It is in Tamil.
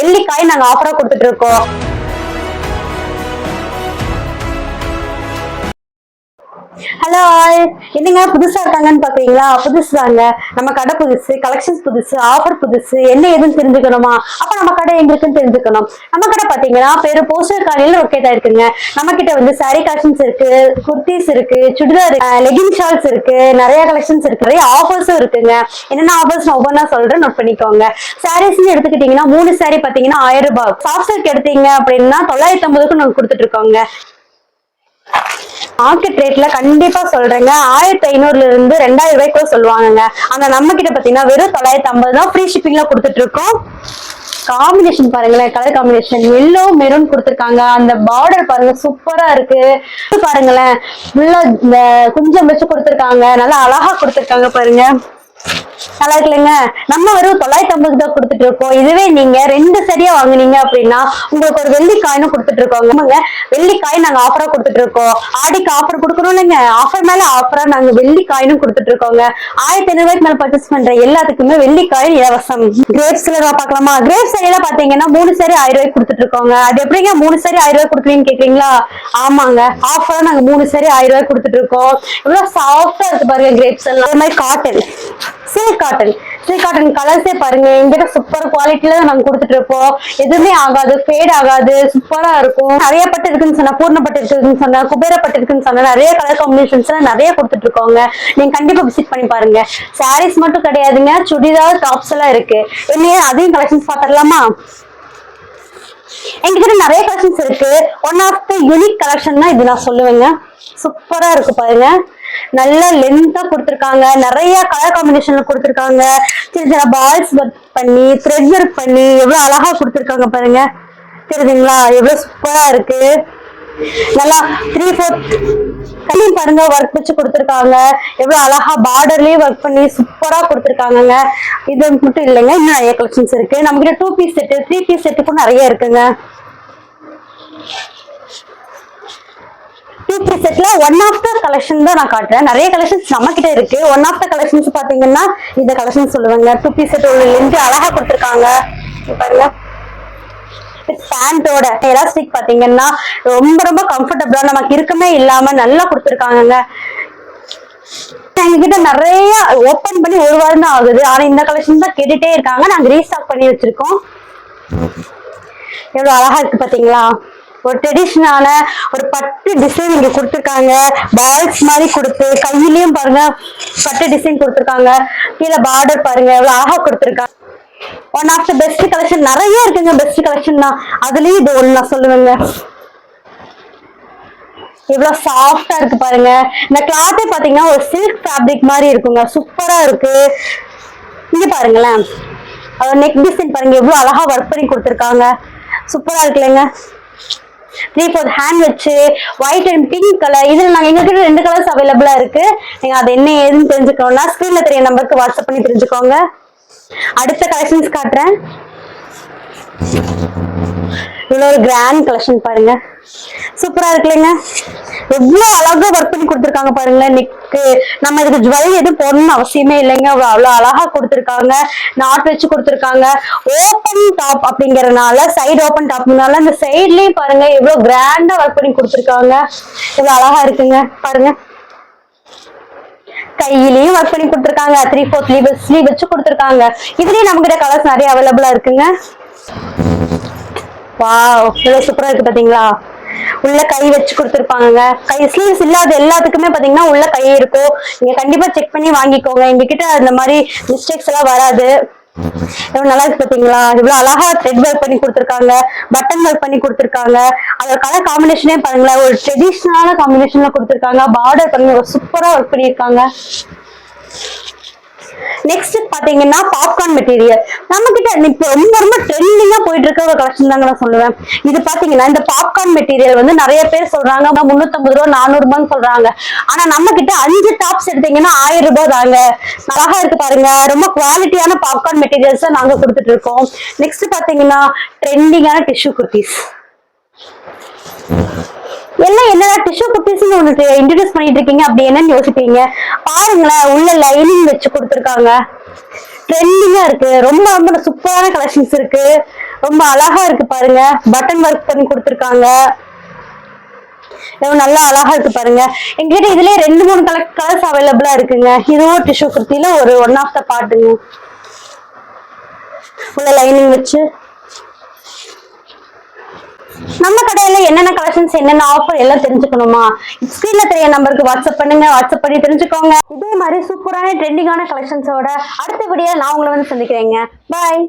வெள்ளிக்காய் நாங்க ஆஃபரா கொடுத்துட்டு இருக்கோம். ஹலோ என்னங்க புதுசா இருக்காங்கன்னு பாக்குறீங்களா? புதுசு தாங்க நம்ம கடை புதுசு கலெக்ஷன்ஸ் புதுசு ஆஃபர் புதுசு என்ன ஏதுன்னு தெரிஞ்சுக்கணுமா? அப்ப நம்ம கடை எங்க இருக்குன்னு தெரிஞ்சுக்கணும். நம்ம கடை பாத்தீங்கன்னா பேரு போஸ்டர் காலையில லொக்கேட் ஆயிருக்குங்க நம்ம கிட்ட வந்து சாரி கலெக்ஷன்ஸ் இருக்கு குர்த்திஸ் இருக்கு சுடிதார் லெகின் ஷால்ஸ் இருக்கு நிறைய கலெக்ஷன்ஸ் இருக்கு நிறைய ஆஃபர்ஸும் இருக்குங்க. என்னென்ன ஆஃபர்ஸ் நான் ஒவ்வொன்றா சொல்றேன் நோட் பண்ணிக்கோங்க. சாரீஸ்னு எடுத்துக்கிட்டீங்கன்னா மூணு சாரி பாத்தீங்கன்னா ஆயிரம் ரூபாய். சாஃப்ட் சில்க் எடுத்தீங்க அப்படின்னா தொள்ளாயிரத்தி ஐம்பதுக்கு நாங்க கொடுத்துட்டு இருக்கோங்க. மார்க்கெட் ரேட்ல கண்டிப்பா சொல்றேங்க. ஆயிரத்தி ஐநூறுல இருந்து ரெண்டாயிரம் ரூபாய்க்குள்ள சொல்லுவாங்க ஆனா நம்ம கிட்ட பாத்தீங்கன்னா வெறும் தொள்ளாயிரத்தி ஐம்பது தான் ஃப்ரீ ஷிப்பிங்ல கொடுத்துட்டு இருக்கோம். காம்பினேஷன் பாருங்களேன் கலர் காம்பினேஷன் எல்லோ மெரூன் கொடுத்துருக்காங்க. அந்த பார்டர் பாருங்க சூப்பரா இருக்கு. பாருங்களேன். ஃபுல்லா இந்த குஞ்சம் வச்சு கொடுத்துருக்காங்க. நல்லா அழகா கொடுத்துருக்காங்க பாருங்க. நல்லா இருக்குல்லங்க நம்ம வெறும் தொள்ளாயிரத்தி ஐம்பது தான் கொடுத்துட்டு இருக்கோம். இதுவே நீங்க ரெண்டு சரியா வாங்குனீங்க அப்படின்னா உங்களுக்கு ஒரு வெள்ளிக்காயினும் கொடுத்துட்டு இருக்கோங்க ஆமாங்க. வெள்ளிக்காய் நாங்க ஆஃபரா கொடுத்துட்டு இருக்கோம். ஆடிக்கு ஆஃபர் கொடுக்கணும் இல்லைங்க. ஆஃபர் மேல ஆஃபரா நாங்க வெள்ளிக்காயினும் கொடுத்துட்டு இருக்கோங்க. ஆயிரத்தி ஐநூறு ரூபாய்க்கு மேல பர்ச்சேஸ் பண்ற எல்லாத்துக்குமே வெள்ளிக்காயின் இலவசம். கிரேப்ஸ்ல பார்க்கலாமா? கிரேப்ஸ் சரியில பாத்தீங்கன்னா மூணு சரி ஆயிரம் ரூபாய் கொடுத்துட்டு இருக்கோங்க. அது எப்படிங்க? மூணு சரி ஆயிரம் ரூபாய் கொடுக்குறீங்கன்னு கேக்குறீங்களா? ஆமாங்க. ஆஃபரா நாங்க மூணு சரி ஆயிரம் ரூபாய் கொடுத்துட்டு இருக்கோம். இவ்வளவு சாஃப்டா இருக்கு பாருங்க கிரேப்ஸ் எல்லாம். அது மாதிரி cotton silk cotton silk cotton கலர்ஸே பாருங்க எங்கிட்ட சூப்பர் குவாலிட்டில நாங்க கொடுத்துட்டு இருப்போம் எதுவுமே ஆகாது ஃபேட் ஆகாது சூப்பரா இருக்கும். நிறைய பட்டு இருக்குன்னு சொன்னா பூர்ணப்பட்டு இருக்குன்னு சொன்னா குபேரப்பட்டு இருக்குன்னு சொன்னா நிறைய கலர் காம்பினேஷன்ஸ் எல்லாம் நிறைய கொடுத்துட்டு இருக்கோங்க. நீங்க கண்டிப்பா விசிட் பண்ணி பாருங்க. சாரீஸ் மட்டும் கிடையாதுங்க. சுடிதார் டாப்ஸ் எல்லாம் இருக்கு. என்ன அதையும் கலெக்ஷன்ஸ் பாத்திரலாமா எங்ககிட்ட நிறைய கலெக்ஷன்ஸ் இருக்கு. One of the unique collection தான் இது நான் சொல்லுவேங்க. சூப்பரா இருக்கு பாருங்க. நல்ல லென்த்தா கொடுத்துருக்காங்க. நிறைய கலர் காம்பினேஷன்ல கொடுத்துருக்காங்க. சின்ன சின்ன பால்ஸ் ஒர்க் பண்ணி த்ரெட் ஒர்க் பண்ணி எவ்வளவு அழகா கொடுத்துருக்காங்க பாருங்க. தெரியுதுங்களா? எவ்வளவு சூப்பரா இருக்கு. நல்லா த்ரீ ஃபோர்த் கையும் பாருங்க ஒர்க் வச்சு கொடுத்துருக்காங்க. எவ்வளவு அழகா பார்டர்லயே ஒர்க் பண்ணி சூப்பரா கொடுத்துருக்காங்கங்க. இது மட்டும் இல்லைங்க இன்னும் நிறைய கலெக்ஷன்ஸ் இருக்கு. நம்ம கிட்ட two piece set three piece செட்டுக்கும் நிறைய இருக்குங்க. டூ செட்ல ஒன் ஆஃப் த கலெக்ஷன் தான் நான் காட்டுறேன். நிறைய கலெக்ஷன்ஸ் நம்ம கிட்ட இருக்கு. ஒன் ஆஃப் த கலெக்ஷன்ஸ் பாத்தீங்கன்னா இந்த கலெக்ஷன் சொல்லுவாங்க. டூ பீஸ் செட் ஒரு லென்த் அழகா கொடுத்துருக்காங்க. பாருங்க. பேண்டோட எலாஸ்டிக் பாத்தீங்கன்னா ரொம்ப ரொம்ப கம்ஃபர்டபுளா நமக்கு இருக்கமே இல்லாம நல்லா கொடுத்துருக்காங்கங்க. எங்ககிட்ட நிறைய ஓபன் பண்ணி ஒரு வாரம் தான் ஆகுது. ஆனா இந்த கலெக்ஷன் தான் கேட்டுட்டே இருக்காங்க. நாங்க ரீஸ்டாக் பண்ணி வச்சிருக்கோம். எவ்வளவு அழகா இருக்கு பாத்தீங்களா? ஒரு ட்ரெடிஷ்னலான ஒரு பட்டு டிசைன் இங்க கொடுத்துருக்காங்க. பால்ஸ் மாதிரி கொடுத்து கையிலயும் பாருங்க பட்டு டிசைன் கொடுத்துருக்காங்க. கீழே பார்டர் பாருங்க எவ்வளவு அழகா கொடுத்துருக்காங்க. One of the best collection நிறைய இருக்குங்க பெஸ்ட் கலெக்ஷன் தான். அதுலயும் இது ஒண்ணு நான் சொல்லுவேங்க. இவ்வளவு சாஃப்டா இருக்கு பாருங்க. இந்த கிளாத்தே பாத்தீங்கன்னா ஒரு சில்க் ஃபேப்ரிக் மாதிரி இருக்குங்க. சூப்பரா இருக்கு. இங்க பாருங்களேன். நெக் டிசைன் பாருங்க எவ்வளவு அழகா ஒர்க் பண்ணி கொடுத்துருக்காங்க. சூப்பரா இருக்குல்லங்க த்ரீ ஃபோர்த் ஹேண்ட் வச்சு ஒயிட் அண்ட் பிங்க் கலர் இதில் நாங்கள் எங்ககிட்ட ரெண்டு கலர்ஸ் அவைலபிளாக இருக்கு. நீங்கள் அது என்ன ஏதுன்னு தெரிஞ்சுக்கணும்னா ஸ்க்ரீனில் தெரிய நம்பருக்கு வாட்ஸ்அப் பண்ணி தெரிஞ்சுக்கோங்க. அடுத்த கலெக்ஷன்ஸ் காட்டுறேன். இவ்வளோ ஒரு கிராண்ட் கலெக்ஷன் பாருங்க சூப்பரா இருக்குல்லங்க. எவ்வளோ அழகா ஒர்க் பண்ணி கொடுத்துருக்காங்க பாருங்களேன் நெக்கு நம்ம இதுக்கு ஜுவல் எதுவும் போடணும்னு அவசியமே இல்லைங்க. அவ்வளோ அவ்வளோ அழகா கொடுத்துருக்காங்க. நாட் வச்சு கொடுத்துருக்காங்க. ஓப்பன் டாப் அப்படிங்கறதுனால சைடு ஓப்பன் டாப்னால அந்த சைட்லயும் பாருங்க எவ்வளோ கிராண்டா ஒர்க் பண்ணி கொடுத்துருக்காங்க. இவ்வளோ அழகா இருக்குங்க. பாருங்க. கையிலயும் ஒர்க் பண்ணி கொடுத்துருக்காங்க. த்ரீ ஃபோர் ஸ்லீவ் ஸ்லீவ் வச்சு கொடுத்துருக்காங்க. இதுலயும் நம்ம கிட்ட கலர்ஸ் நிறைய அவைலபிளா இருக்குங்க. வா எவ்வளோ சூப்பரா இருக்கு பாத்தீங்களா? உள்ள கை வச்சு கொடுத்துருப்பாங்க கை ஸ்லீவ்ஸ் இல்லாத எல்லாத்துக்குமே பாத்தீங்கன்னா உள்ள கை இருக்கும். நீங்க கண்டிப்பா செக் பண்ணி வாங்கிக்கோங்க. எங்க கிட்ட அந்த மாதிரி மிஸ்டேக்ஸ் எல்லாம் வராது. எவ்வளவு நல்லா இருக்கு பாத்தீங்களா? இவ்வளவு அழகா த்ரெட் ஒர்க் பண்ணி கொடுத்துருக்காங்க. பட்டன் ஒர்க் பண்ணி கொடுத்துருக்காங்க. அதோட கலர் காம்பினேஷனே பாருங்களேன். ஒரு ட்ரெடிஷ்னலான காம்பினேஷன்ல கொடுத்துருக்காங்க. பார்டர் பண்ணி சூப்பரா ஒர்க் பண்ணியிருக்காங்க. நெக்ஸ்ட் பாத்தீங்கன்னா பாப்கார்ன் மெட்டீரியல் நம்ம கிட்ட இப்ப ரொம்ப ரொம்ப ட்ரெண்டிங்கா போயிட்டு இருக்க ஒரு கலெக்ஷன் தாங்க நான் சொல்லுவேன். இது பாத்தீங்கன்னா இந்த பாப்கார்ன் மெட்டீரியல் வந்து நிறைய பேர் சொல்றாங்க. முன்னூத்தம்பது ரூபா நானூறு ரூபான்னு சொல்றாங்க. ஆனா நம்ம கிட்ட அஞ்சு டாப்ஸ் எடுத்தீங்கன்னா ஆயிரம் ரூபாய் தாங்க. அழகா இருக்கு பாருங்க. ரொம்ப குவாலிட்டியான பாப்கார்ன் மெட்டீரியல்ஸ் நாங்க கொடுத்துட்டு இருக்கோம். நெக்ஸ்ட் பாத்தீங்கன்னா ட்ரெண்டிங்கான டிஷ்யூ குர்த்திஸ் எல்லாம் என்னடா டிஷ்யூ குர்த்திஸ்னு ஒன்று இன்ட்ரடியூஸ் பண்ணிட்டு இருக்கீங்க? அப்படி என்னன்னு யோசிப்பீங்க. பாருங்களேன் உள்ள லைனிங் வச்சு கொடுத்துருக்காங்க. ட்ரெண்டிங்கா இருக்கு. ரொம்ப ரொம்ப சூப்பரான கலெக்ஷன்ஸ் இருக்கு. ரொம்ப அழகா இருக்கு பாருங்க. பட்டன் ஒர்க் பண்ணி கொடுத்துருக்காங்க. நல்லா அழகா இருக்கு பாருங்க. எங்ககிட்ட இதுலயே ரெண்டு மூணு கலர் கலர்ஸ் அவைலபிளா இருக்குங்க. இதுவும் டிஷ்யூ குர்த்தில ஒரு ஒன் ஆஃப் த பார்ட்டுங்க உள்ள லைனிங் வச்சு. நம்ம கடையில என்னென்ன கலெக்ஷன்ஸ் என்னென்ன ஆஃபர் எல்லாம் தெரிஞ்சுக்கணுமா? ஸ்கிரீன்ல தெரிய நம்பருக்கு வாட்ஸ்அப் பண்ணுங்க வாட்ஸ்அப் பண்ணி தெரிஞ்சுக்கோங்க. இதே மாதிரி சூப்பரான ட்ரெண்டிங்கான கலெக்ஷன்ஸோட அடுத்த வீடியோ நான் உங்களை வந்து சந்திக்கிறேங்க. பாய்